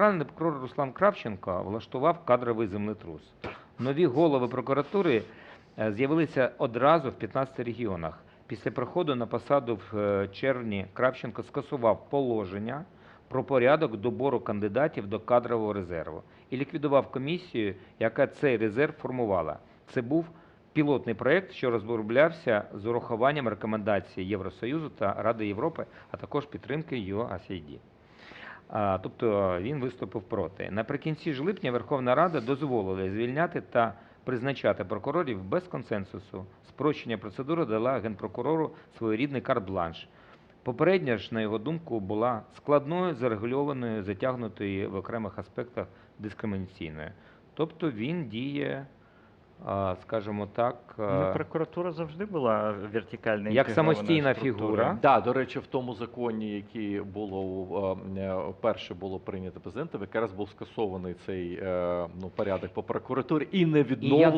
Генеральний прокурор Руслан Кравченко влаштував кадровий землетрус. Нові голови прокуратури е, з'явилися одразу в 15 регіонах. Після приходу на посаду в е, червні Кравченко скасував положення про порядок добору кандидатів до кадрового резерву і ліквідував комісію, яка цей резерв формувала. Це був пілотний проєкт, що розроблявся з урахуванням рекомендацій Євросоюзу та Ради Європи, а також підтримки USAID. Тобто він виступив проти. Наприкінці ж липня Верховна Рада дозволила звільняти та призначати прокурорів без консенсусу. Спрощення процедури дала генпрокурору своєрідний карт-бланш. Попередня ж, на його думку, була складною, зарегульованою, затягнутою в окремих аспектах дискримінаційною. Тобто він діє, скажімо так, Ну, прокуратура завжди була вертикальна Як самостійна структура. фігура. Да, до речі, в тому законі, який було е, е, вперше було прийнято президентом, якраз був скасований цей е, ну порядок по прокуратурі і не відновлений